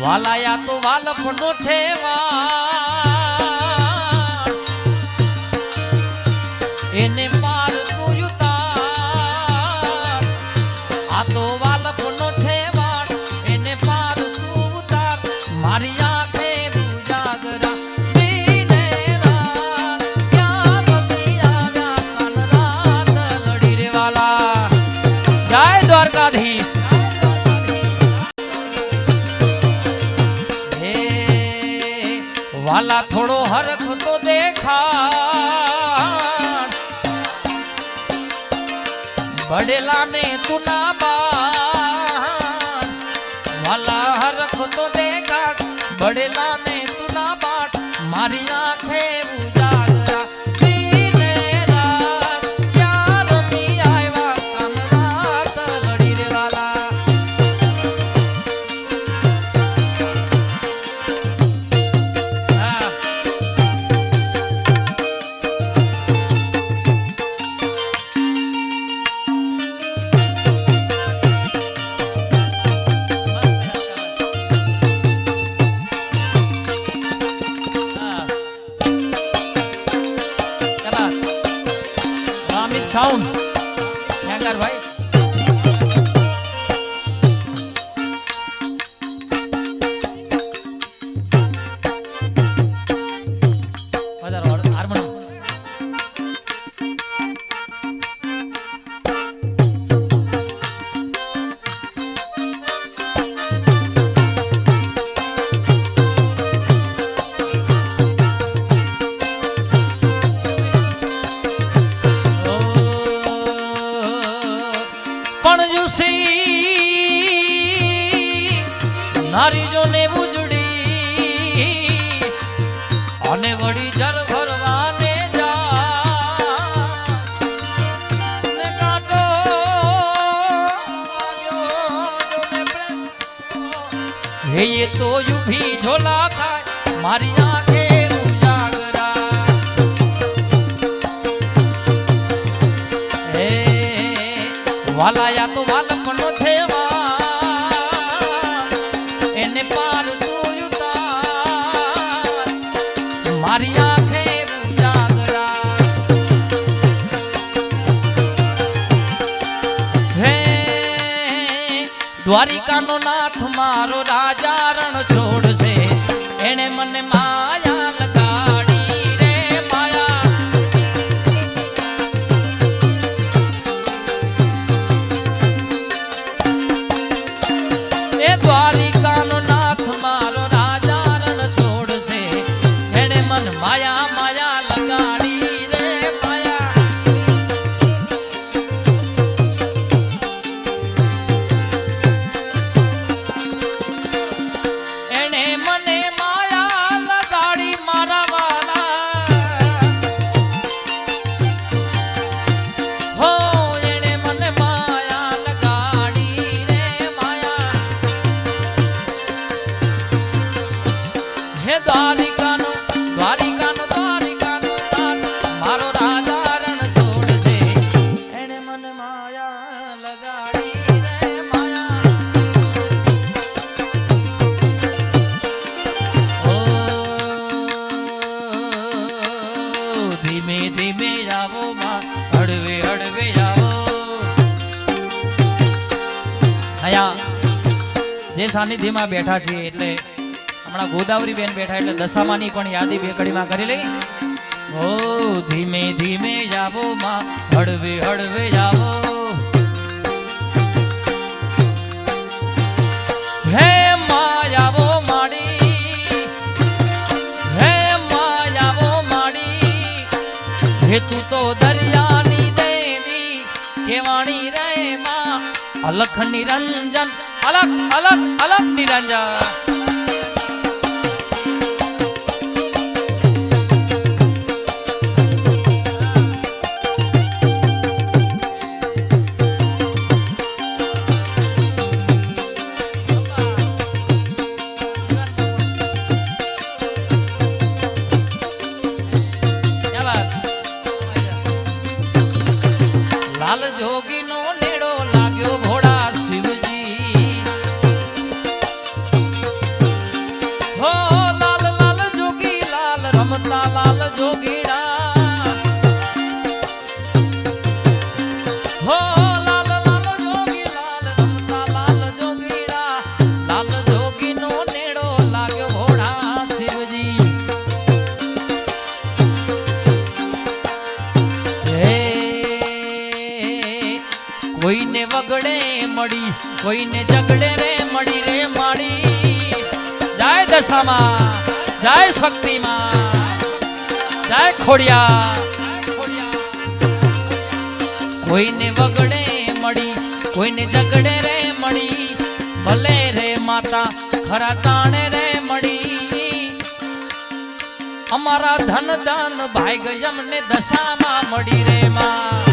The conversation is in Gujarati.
વાલાયા તો વાલપનો છે. એને પાર તું યુતા આ તો વાલા થોડો હરખ તો દેખાડ. બડેલાને તું ના બાટ. વાલા હરખ તો દેખાડ. બડેલાને તું ના બાટ. મારી આંખે sound. નારી જોને ઉજડી અને વળી જર ભરવાને જા. ને. હે એ તો યુભી ઝોલા ખાય, મારી આંખે ઉજાગરા. હે, વાલાયા તો વાલપનો છે વા દ્વારિકાનો નાથ મારો રાજા રણ છોડ છે. એને મને માયા લગાડી રે, માયા. એ દ્વારિકાનો દ્વારિકાનો ધીમે ધીમે આવો માં હળવે હળવે અહીંયા જે સાનિધ્યમાં બેઠા છીએ એટલે હમણાં ગોદાવરી બેન બેઠા એટલે દશામાની પણ યાદી બે કડીમાં કરી લઈ. ઓ ધીમે ધીમે જાવો માં, હળવે હળવે જાવો. હે હે માયાવો માડી. હે તું તો દરિયાની દેવી, કેવાણી રે માં. અલખ નિરંજન, અલખ અલખ અલખ નિરંજન. કોઈને વગડે મળી, કોઈને ઝગડે રે મળી રે મળી. જય દશામાં, જય શક્તિમાં, જય ખોડિયા. કોઈને વગડે મળી, કોઈને ઝગડે રે મળી. ભલે રે માતા, ખરા તાણે રે મળી. અમારા ધન ધન ભાઈ ગયમને દશામાં મળી રે માં.